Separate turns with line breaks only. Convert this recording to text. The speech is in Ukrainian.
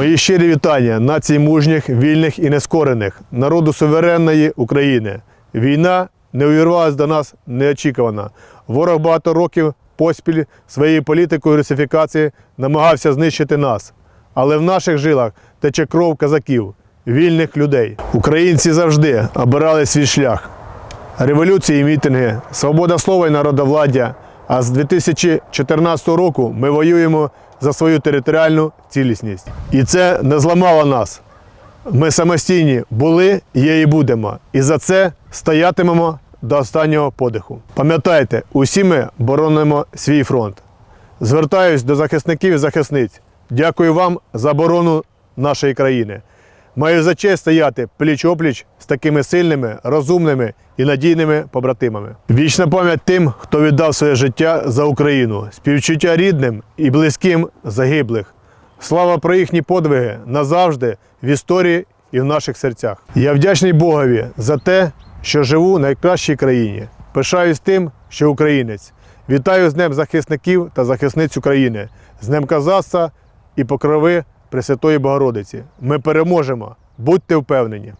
Мої щирі вітання нації мужніх, вільних і нескорених, народу суверенної України. Війна не увірвалась до нас неочікувано. Ворог багато років поспіль своєю політикою русифікації намагався знищити нас. Але в наших жилах тече кров казаків, вільних людей. Українці завжди обирали свій шлях. Революції, мітинги, свобода слова і народовладдя. А з 2014 року ми воюємо за свою територіальну цілісність. І це не зламало нас. Ми самостійні були, є і будемо. І за це стоятимемо до останнього подиху. Пам'ятайте, усі ми боронимо свій фронт. Звертаюсь до захисників і захисниць. Дякую вам за оборону нашої країни. Маю за честь стояти пліч-опліч з такими сильними, розумними і надійними побратимами. Вічна пам'ять тим, хто віддав своє життя за Україну, співчуття рідним і близьким загиблих. Слава про їхні подвиги назавжди в історії і в наших серцях. Я вдячний Богові за те, що живу в найкращій країні. Пишаюсь тим, що українець. Вітаю з Днем захисників та захисниць України, з Днем Казацтва і покрови Пресвятої Богородиці. Ми переможемо. Будьте впевнені.